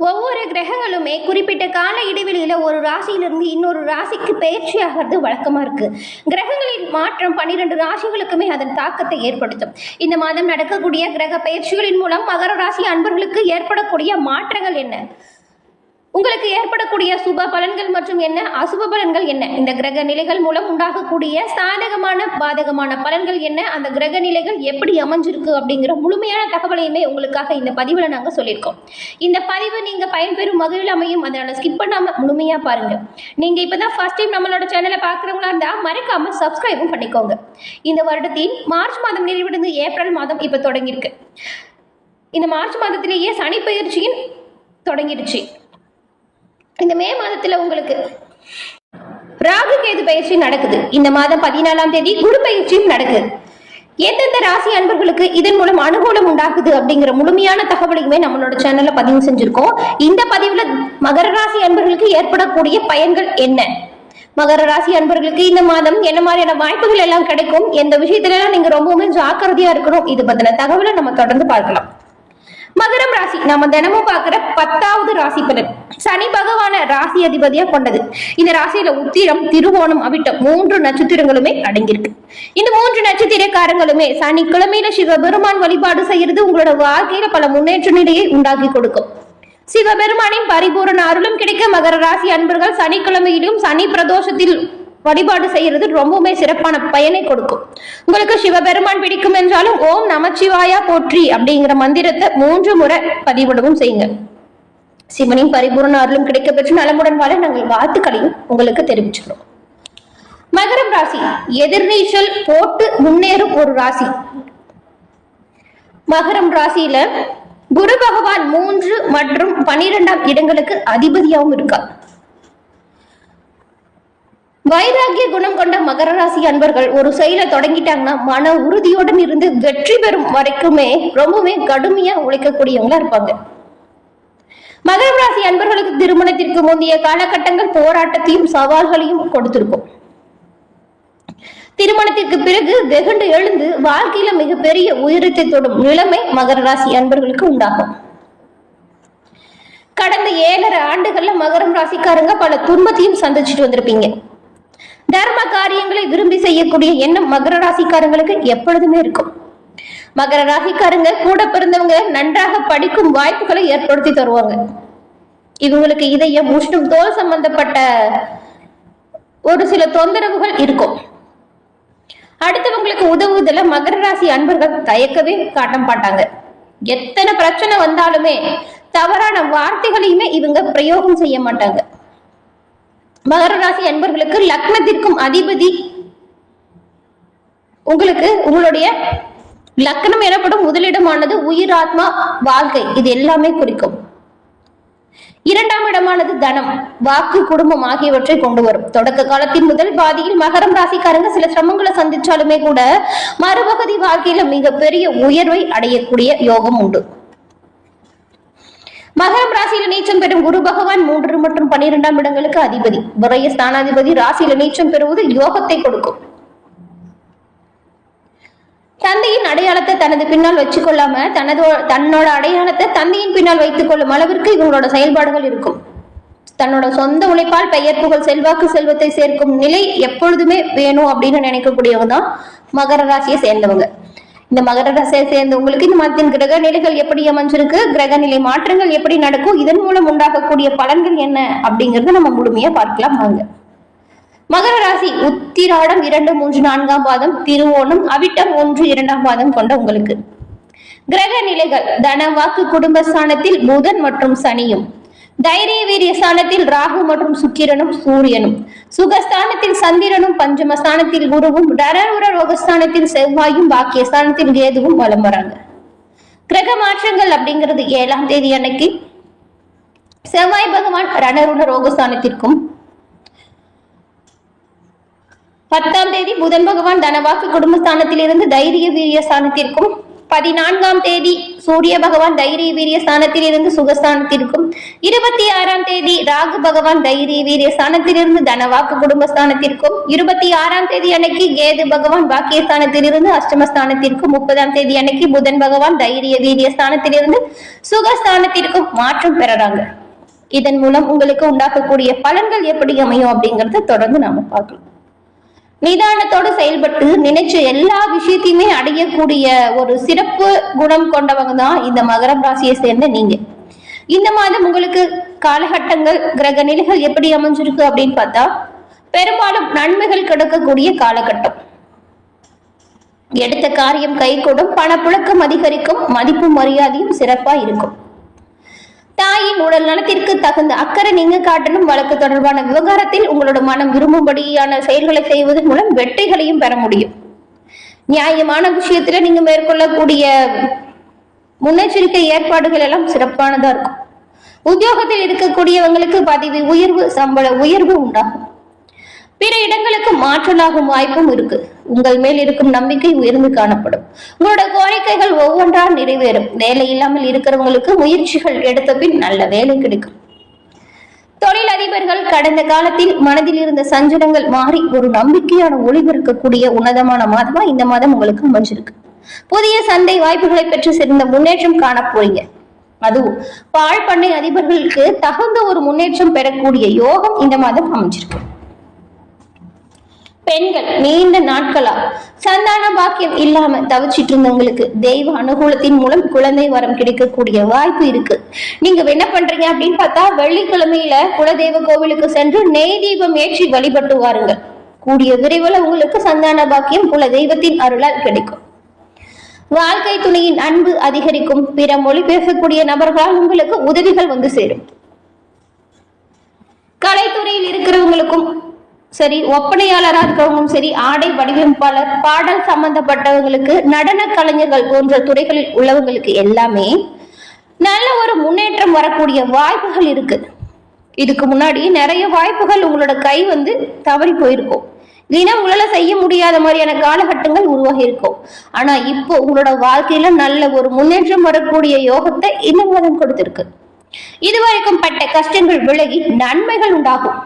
ஒவ்வொரு கிரகங்களுமே குறிப்பிட்ட கால இடைவெளியில் ஒரு ராசியிலிருந்து இன்னொரு ராசிக்கு பயிற்சி ஆகிறது வழக்கமாக இருக்குது கிரகங்களின் மாற்றம் பன்னிரெண்டு ராசிகளுக்குமே அதன் தாக்கத்தை ஏற்படுத்தும். இந்த மாதம் நடக்கக்கூடிய கிரக பயிற்சிகளின் மூலம் மகர ராசி அன்பர்களுக்கு ஏற்படக்கூடிய மாற்றங்கள் என்ன? உங்களுக்கு ஏற்படக்கூடிய சுப பலன்கள் மற்றும் என்ன? அசுப பலன்கள் என்ன? இந்த கிரக நிலைகள் மூலம் உண்டாகக்கூடிய சாதகமான பாதகமான பலன்கள் என்ன? அந்த கிரக நிலைகள் எப்படி அமைஞ்சிருக்கு அப்படிங்கிற முழுமையான தகவலையுமே உங்களுக்காக இந்த பதிவில் நாங்கள் சொல்லியிருக்கோம். இந்த பதிவு நீங்கள் பயன்பெறும் வகையில் அமையும். அதனால் ஸ்கிப் பண்ணாமல் முழுமையாக பாருங்கள் நீங்கள் இப்போ தான் ஃபஸ்ட் டைம் நம்மளோட சேனலை பார்க்குறவங்களா இருந்தால் மறக்காமல் சப்ஸ்கிரைபும் பண்ணிக்கோங்க. இந்த வருடத்தின் மார்ச் மாதம் நிறைவடைந்து ஏப்ரல் மாதம் இப்போ தொடங்கியிருக்கு. இந்த மார்ச் மாதத்திலேயே சனி பயிற்சியின் தொடங்கிடுச்சு. இந்த மே மாதத்துல உங்களுக்கு ராகு கேது பயிற்சி நடக்குது. இந்த மாதம் பதினாலாம் தேதி குரு பயிற்சியும் நடக்குது எந்தெந்த ராசி அன்பர்களுக்கு இதன் மூலம் அனுகூலம் உண்டாக்குது அப்படிங்கிற முழுமையான தகவலையுமே நம்மளோட சேனல்ல பதிவு செஞ்சிருக்கோம். இந்த பதிவுல மகர ராசி அன்பர்களுக்கு ஏற்படக்கூடிய பயன்கள் என்ன? மகர ராசி அன்பர்களுக்கு இந்த மாதம் என்ன மாதிரியான வாய்ப்புகள் எல்லாம் கிடைக்கும்? எந்த விஷயத்துல எல்லாம் நீங்க ரொம்பவுமே ஜாக்கிரதையா இருக்கணும்? இது பத்தின தகவலை நம்ம தொடர்ந்து பார்க்கலாம். மகரம் ராசி. நம்ம தினமும் பார்க்கிற பத்தாவது ராசி பலன். சனி பகவான ராசி அதிபதியா கொண்டது. இந்த ராசியில உத்திரம் திருவோணம் அவிட்ட மூன்று நட்சத்திரங்களுமே அடங்கியிருக்கு. இந்த மூன்று நட்சத்திரக்காரங்களுமே சனிக்கிழமையில சிவபெருமான் வழிபாடு செய்யறது உங்களோட வாழ்க்கையில பல முன்னேற்ற நிலையை உண்டாக்கி கொடுக்கும். சிவபெருமானின் பரிபூரண அருளும் கிடைக்க மகர ராசி அன்பர்கள் சனிக்கிழமையிலும் சனி பிரதோஷத்தில் வழிபாடு செய்யறது ரொம்பவுமே சிறப்பான பயனை கொடுக்கும். உங்களுக்கு சிவபெருமான் பிடிக்கும் என்றாலும் ஓம் நமச்சிவாயா போற்றி அப்படிங்கிற மந்திரத்தை மூன்று முறை பதிவிடவும் செய்யுங்க. சிவனின் பரிபூர்ண அருளும் கிடைக்க பெற்று நலமுடன் வாழ நாங்கள் வாழ்த்துக்களையும் உங்களுக்கு தெரிவிச்சுக்கிறோம். மகரம் ராசி எதிர்நீச்சல் போட்டு முன்னேறும் ஒரு ராசி. மகரம் ராசியில குரு பகவான் மூன்று மற்றும் பனிரெண்டாம் இடங்களுக்கு அதிபதியாகவும் இருக்கார். வைராகிய குணம் கொண்ட மகர ராசி அன்பர்கள் ஒரு செயலை தொடங்கிட்டாங்கன்னா மன உறுதியுடன் இருந்து வெற்றி பெறும் வரைக்குமே ரொம்பவே கடுமையா உழைக்கக்கூடியவங்களா இருப்பாங்க. மகரம் ராசி அன்பர்களுக்கு திருமணத்திற்கு முந்தைய காலகட்டங்கள் போராட்டத்தையும் சவால்களையும் கொடுத்திருக்கும். திருமணத்திற்கு பிறகு வெகுண்டு எழுந்து வாழ்க்கையில மிகப்பெரிய உயரத்தை தொடும் நிலைமை மகர ராசி அன்பர்களுக்கு உண்டாகும். கடந்த ஏழரை ஆண்டுகள்ல மகரம் ராசிக்காரங்க பல துன்பத்தையும் சந்திச்சுட்டு வந்திருப்பீங்க. தர்ம காரியங்களை விரும்பி செய்யக்கூடிய எண்ணம் மகர ராசிக்காரங்களுக்கு எப்பொழுதுமே இருக்கும். மகர ராசிக்காரங்க கூட பிறந்தவங்க நன்றாக படிக்கும் வாய்ப்புகளை ஏற்படுத்தி தருவாங்க. இவங்களுக்கு இதயம் உஷ்ணம் தோல் சம்பந்தப்பட்ட ஒரு சில தொந்தரவுகள் இருக்கும். அடுத்தவங்களுக்கு உதவுவதில் மகர ராசி அன்பர்கள் தயக்கவே காட்ட மாட்டாங்க. எத்தனை பிரச்சனை வந்தாலுமே தவறான வார்த்தைகளையுமே இவங்க பிரயோகம் செய்ய மாட்டாங்க. மகர ராசி அன்பர்களுக்கு லக்னத்திற்கும் அதிபதி உங்களுக்கு உங்களுடைய லக்னம் எனப்படும் முதலிடமானது உயிர் ஆத்மா வாழ்க்கை. இது எல்லாமே குறிக்கும். இரண்டாம் இடமானது தனம். வாக்கு குடும்பம் ஆகியவற்றை கொண்டு வரும். தொடக்க காலத்தின் முதல் பாதியில் மகரம் ராசிக்காரங்க சில சிரமங்களை சந்திச்சாலுமே கூட மறுபகுதி வாழ்க்கையில மிகப்பெரிய உயர்வை அடையக்கூடிய யோகம் உண்டு. மகரம் ராசியில நீச்சம் பெறும் குரு பகவான் மூன்று மற்றும் பன்னிரெண்டாம் இடங்களுக்கு அதிபதி. விரய ஸ்தானாதிபதி ராசியில நீச்சம் பெறுவது யோகத்தை கொடுக்கும். தந்தையின் அடையாளத்தை தனது பின்னால் வச்சுக்கொள்ளாம தனது தன்னோட அடையாளத்தை தந்தையின் பின்னால் வைத்துக் கொள்ளும் அளவிற்கு இவங்களோட செயல்பாடுகள் இருக்கும். தன்னோட சொந்த உழைப்பால் பெயர் புகழ் செல்வாக்கு செல்வத்தை சேர்க்கும் நிலை எப்பொழுதுமே வேணும் அப்படின்னு நினைக்கக்கூடியவங்க தான் மகர ராசியை சேர்ந்தவங்க. இந்த மகர ராசியை சேர்ந்தவங்களுக்கு இந்த மத்தியின் கிரக நிலைகள் எப்படி அமைஞ்சிருக்கு கிரக நிலை மாற்றங்கள் எப்படி நடக்கும் இதன் மூலம் உண்டாகக்கூடிய பலன்கள் என்ன அப்படிங்கறத நம்ம முழுமையா பார்க்கலாம் வாங்க. மகர ராசி உத்திராடம் இரண்டு மூன்று நான்காம் பாதம் திருவோணம் அவிட்டம் ஒன்று இரண்டாம் பாதம் கொண்ட உங்களுக்கு. கிரக நிலைகள் தன வாக்கு குடும்ப ஸ்தானத்தில் புதன் மற்றும் சனியும். தைரிய வீரிய ஸ்தானத்தில் ராகு மற்றும் சுக்கிரனும் சூரியனும். சுகஸ்தானத்தில் சந்திரனும் பஞ்சமஸ்தானத்தில் குருவும் டரருர ரோகஸ்தானத்தில் செவ்வாயும் பாக்கிய ஸ்தானத்தில் கேதுவும் வலம் வராங்க. கிரக மாற்றங்கள் அப்படிங்கிறது ஏழாம் தேதி அன்னைக்கு. செவ்வாய் பகவான் ரணருண ரோகஸ்தானத்திற்கும் பத்தாம் தேதி புதன் பகவான் தனவாக்கு குடும்பஸ்தானத்தில் இருந்து தைரிய வீரிய ஸ்தானத்திற்கும் பதினான்காம் தேதி சூரிய பகவான் தைரிய வீரிய ஸ்தானத்திலிருந்து சுகஸ்தானத்திற்கும் இருபத்தி ஆறாம் தேதி ராகு பகவான் தைரிய வீரிய ஸ்தானத்திலிருந்து தனவாக்கு குடும்பஸ்தானத்திற்கும் இருபத்தி ஆறாம் தேதி அன்னைக்கு கேது பகவான் பாக்கியஸ்தானத்திலிருந்து அஷ்டமஸ்தானத்திற்கும் முப்பதாம் தேதி அன்னைக்கு புதன் பகவான் தைரிய வீரிய ஸ்தானத்திலிருந்து சுகஸ்தானத்திற்கும் மாற்றம் பெறறாங்க. இதன் மூலம் உங்களுக்கு உண்டாக்கக்கூடிய பலன்கள் எப்படி அமையும் அப்படிங்கறத தொடர்ந்து நாம பார்க்கலாம். நிதானத்தோடு செயல்பட்டு நினைச்ச எல்லா விஷயத்தையுமே அடையக்கூடிய ஒரு சிறப்பு குணம் கொண்டவங்க தான் இந்த மகரம் ராசியை சேர்ந்த நீங்க. இந்த மாதம் உங்களுக்கு காலகட்டங்கள் கிரக நிலைகள் எப்படி அமைஞ்சிருக்கு அப்படின்னு பார்த்தா பெரும்பாலும் நன்மைகள் கிடைக்கக்கூடிய காலகட்டம். எடுத்த காரியம் கைகூடும் பணப்புழக்கம் அதிகரிக்கும் மதிப்பு மரியாதையும் சிறப்பா இருக்கும். தாயின் உடல் நலத்திற்கு தகுந்த அக்கறை நீங்க காட்டணும். வழக்கு தொடர்பான விவகாரத்தில் உங்களோட மனம் விரும்பும்படியான செயல்களை செய்வதன் மூலம் வெற்றிகளையும் பெற முடியும். நியாயமான விஷயத்துல நீங்க மேற்கொள்ளக்கூடிய முன்னெச்சரிக்கை ஏற்பாடுகள் எல்லாம் சிறப்பானதா இருக்கும். உத்தியோகத்தில் இருக்கக்கூடியவங்களுக்கு பதவி உயர்வு சம்பள உயர்வு உண்டாகும். பிற இடங்களுக்கு மாற்றலாகும் வாய்ப்பும் இருக்கு. உங்கள் மேல் இருக்கும் நம்பிக்கை உயர்ந்து காணப்படும். உங்களோட கோரிக்கைகள் ஒவ்வொன்றா நிறைவேறும். வேலை இல்லாமல் இருக்கிறவங்களுக்கு முயற்சிகள் எடுத்த பின் நல்ல வேலை கிடைக்கும். தொழில் அதிபர்கள் கடந்த காலத்தில் மனதில் இருந்த சஞ்சலங்கள் மாறி ஒரு நம்பிக்கையான ஒளிபெருக்கக்கூடிய உன்னதமான மாதமா இந்த மாதம் உங்களுக்கு அமைஞ்சிருக்கு. புதிய சந்தை வாய்ப்புகளை பெற்று சிறந்த முன்னேற்றம் காண போறீங்க அதுவும் பால் பண்ணை அதிபர்களுக்கு தகுந்த ஒரு முன்னேற்றம் பெறக்கூடிய யோகம் இந்த மாதம் அமைஞ்சிருக்கு. பெண்கள் நீண்ட நாட்களா சந்தான பாக்கியம் இல்லாம தவிச்சிட்டு இருந்தவங்களுக்கு தெய்வ அனுகூலத்தின் மூலம் குழந்தை வரம் கிடைக்கக்கூடிய வாய்ப்பு இருக்கு. நீங்க என்ன பண்றீங்க அப்படின்னு பார்த்தா வெள்ளிக்கிழமையில குலதெய்வ கோவிலுக்கு சென்று நெய் தீபம் ஏற்றி வழிபட்டு வாருங்கள் கூடிய விரைவில் உங்களுக்கு சந்தான பாக்கியம் குல தெய்வத்தின் அருளால் கிடைக்கும். வாழ்க்கை துணையின் அன்பு அதிகரிக்கும். பிற மொழி பேசக்கூடிய நபர்களால் உங்களுக்கு உதவிகள் வந்து சேரும். கலைத்துறையில் இருக்கிறவங்களுக்கும் சரி ஒப்பனையாளராக இருக்கிறவங்களும் சரி ஆடை வடிவமைப்பாளர் பாடல் சம்பந்தப்பட்டவங்களுக்கு நடன கலைஞர்கள் போன்ற துறைகளில் உள்ளவங்களுக்கு எல்லாமே நல்ல ஒரு முன்னேற்றம் வரக்கூடிய வாய்ப்புகள் இருக்கு. இதுக்கு முன்னாடி நிறைய வாய்ப்புகள் உங்களோட கை வந்து தவறி போயிருக்கும். இல்லைன்னா உங்களால செய்ய முடியாத மாதிரியான காலகட்டங்கள் உருவாகி இருக்கும் ஆனா இப்போ உங்களோட வாழ்க்கையில நல்ல ஒரு முன்னேற்றம் வரக்கூடிய யோகத்தை இந்த மாதம் கொடுத்திருக்கு. இதுவரைக்கும் பட்ட கஷ்டங்கள் விலகி நன்மைகள் உண்டாகும்.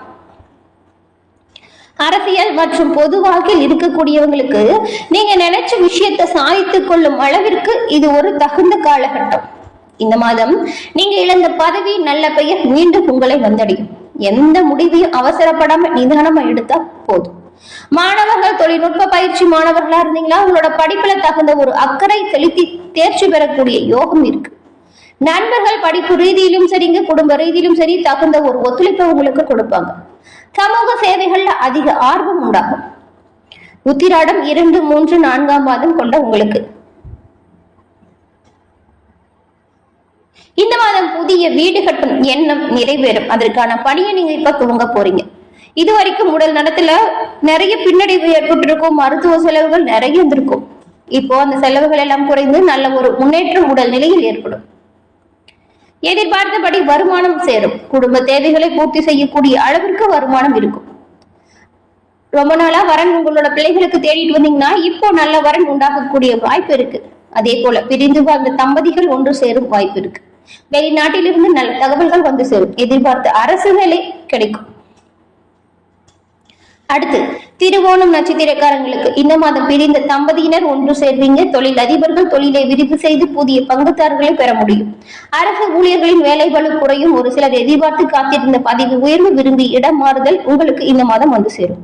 அரசியல் மற்றும் பொது வாழ்க்கையில் இருக்கக்கூடியவங்களுக்கு நீங்க நினைச்ச விஷயத்தை சாதித்துக் கொள்ளும் அளவிற்கு இது ஒரு தகுந்த காலகட்டம். இந்த மாதம் நீங்க இழந்த பதவி நல்ல பெயர் மீண்டும் உங்களை வந்தடையும். எந்த முடிவையும் அவசரப்படாம நிதானமா எடுத்தா போதும். மாணவர்கள் தொழில்நுட்ப பயிற்சி மாணவர்களா இருந்தீங்களா? உங்களோட படிப்புல தகுந்த ஒரு அக்கறை செலுத்தி தேர்ச்சி பெறக்கூடிய யோகம் இருக்கு. நண்பர்கள் படிப்பு ரீதியிலும் சரிங்க குடும்ப ரீதியிலும் சரி தகுந்த ஒரு ஒத்துழைப்பை உங்களுக்கு கொடுப்பாங்க. சமூக சேவைகள்ல அதிக ஆர்வம் உண்டாகும். உத்திராடம் இரண்டு மூன்று நான்காம் மாதம் கொண்ட உங்களுக்கு. இந்த மாதம் புதிய வீடு கட்டும் எண்ணம் நிறைவேறும். அதற்கான பணியை நீங்க இப்ப துவங்க போறீங்க. இது வரைக்கும் உடல் நலத்துல நிறைய பின்னடைவு ஏற்பட்டிருக்கும். மருத்துவ செலவுகள் நிறைய இருந்திருக்கும். இப்போ அந்த செலவுகள் எல்லாம் குறைந்து நல்ல ஒரு முன்னேற்றம் உடல் நிலையில் ஏற்படும். எதிர்பார்த்தபடி வருமானம் சேரும். குடும்ப தேவைகளை பூர்த்தி செய்யக்கூடிய அளவிற்கு வருமானம் இருக்கும். ரொம்ப நாளா வரன் உங்களோட பிள்ளைகளுக்கு தேடிட்டு வந்தீங்கன்னா இப்போ நல்ல வரன் உண்டாகக்கூடிய வாய்ப்பு இருக்கு. அதே போல பிரிந்து வாழ்ந்த தம்பதிகள் ஒன்று சேரும் வாய்ப்பு இருக்கு. வெளிநாட்டிலிருந்து நல்ல தகவல்கள் வந்து சேரும். எதிர்பார்த்த அரசு வேலை கிடைக்கும். அடுத்து திருவோணம் நட்சத்திரக்காரங்களுக்கு இந்த மாதம் பிரிந்த தம்பதியினர் ஒன்று சேர்வீங்க. தொழில் அதிபர்கள் தொழிலை விரிவு செய்து புதிய பங்குதாரர்களை பெற முடியும். அரசு ஊழியர்களின் வேலை குறையும். ஒரு சிலர் எதிர்பார்த்து காத்திருந்த பதவி உயர்வு விரும்பி இடம் மாறுதல் உங்களுக்கு இந்த மாதம் வந்து சேரும்.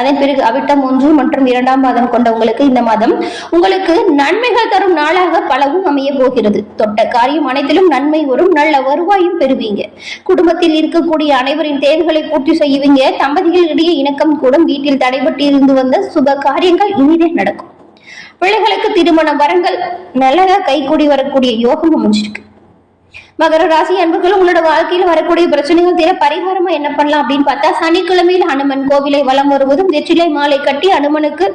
அதன் பிறகு அவிட்டம் ஒன்று மற்றும் இரண்டாம் மாதம் கொண்டவங்களுக்கு இந்த மாதம் உங்களுக்கு நன்மைகள் தரும் நாளாக பலவும் அமைய போகிறது. தொட்ட காரியம் அனைத்திலும் நன்மை வரும். நல்ல வருவாயும் பெறுவீங்க. குடும்பத்தில் இருக்கக்கூடிய அனைவரின் தேவைகளை பூர்த்தி செய்வீங்க. தம்பதிகளிடையே இணக்கம் கூடும். வீட்டில் தடைபட்டு இருந்து வந்த சுப காரியங்கள் இனிதே நடக்கும். பிள்ளைகளுக்கு திருமண வரங்கள் நல்லதா கைகூடி வரக்கூடிய யோகம் அமைஞ்சிருக்கு. மகர ராசி அன்பர்கள் உங்களோட வாழ்க்கையில வரக்கூடிய பிரச்சனைகள் தீர பரிகாரமா என்ன பண்ணலாம் அப்படின்னு பார்த்தா சனிக்கிழமையில் ஹனுமன் கோவிலை வலம் வருவதும் வெற்றிலை மாலை கட்டி அனுமனுக்கு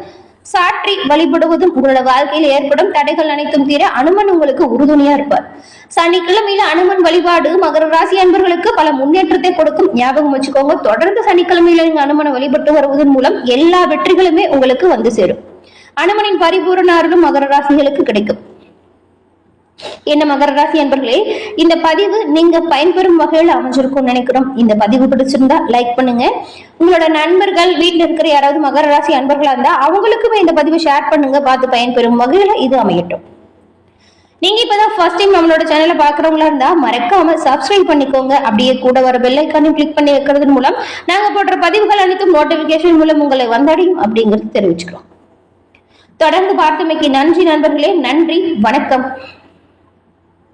சாற்றி வழிபடுவதும் உங்களோட வாழ்க்கையில் ஏற்படும் தடைகள் அனைத்தும் தீர அனுமன் உங்களுக்கு உறுதுணையா இருப்பார். சனிக்கிழமையில அனுமன் வழிபாடு மகர ராசி அன்பர்களுக்கு பல முன்னேற்றத்தை கொடுக்கும். ஞாபகம் வச்சுக்கோங்க தொடர்ந்து சனிக்கிழமையில நீங்க அனுமனை வழிபட்டு வருவதன் மூலம் எல்லா வெற்றிகளுமே உங்களுக்கு வந்து சேரும். அனுமனின் பரிபூரண அருளும் மகர ராசிகளுக்கு கிடைக்கும். என்ன மகர ராசி அன்பர்களே இந்த பதிவு நீங்க பயன்பெறும் வகையில் அமைஞ்சிருக்கும் நினைக்கிறோம். இந்த பதிவு பிடிச்சிருந்தா லைக் பண்ணுங்க. உங்களோட நண்பர்கள் வீட்டில் இருக்கிற யாராவது மகர ராசி அன்பர்களா இருந்தா அவங்களுக்குமே இந்த பதிவு ஷேர் பண்ணுங்க. பார்த்து பயன்பெறும் வகையில இது அமையட்டும். நீங்க இப்பதான் ஃபர்ஸ்ட் டைம் நம்மளோட சேனலை பாக்குறவங்களா இருந்தா மறக்காம சப்ஸ்கிரைப் பண்ணிக்கோங்க. அப்படியே கூட வர பெல் கிளிக் பண்ணி வைக்கிறது மூலம் நாங்க போடுற பதிவுகள் அனைத்தும் நோட்டிபிகேஷன் மூலம் உங்களை வந்தடையும் அப்படிங்கிறது தெரிவிச்சுக்கிறோம். தொடர்ந்து பார்த்தமைக்கு நன்றி நண்பர்களே. நன்றி. வணக்கம்.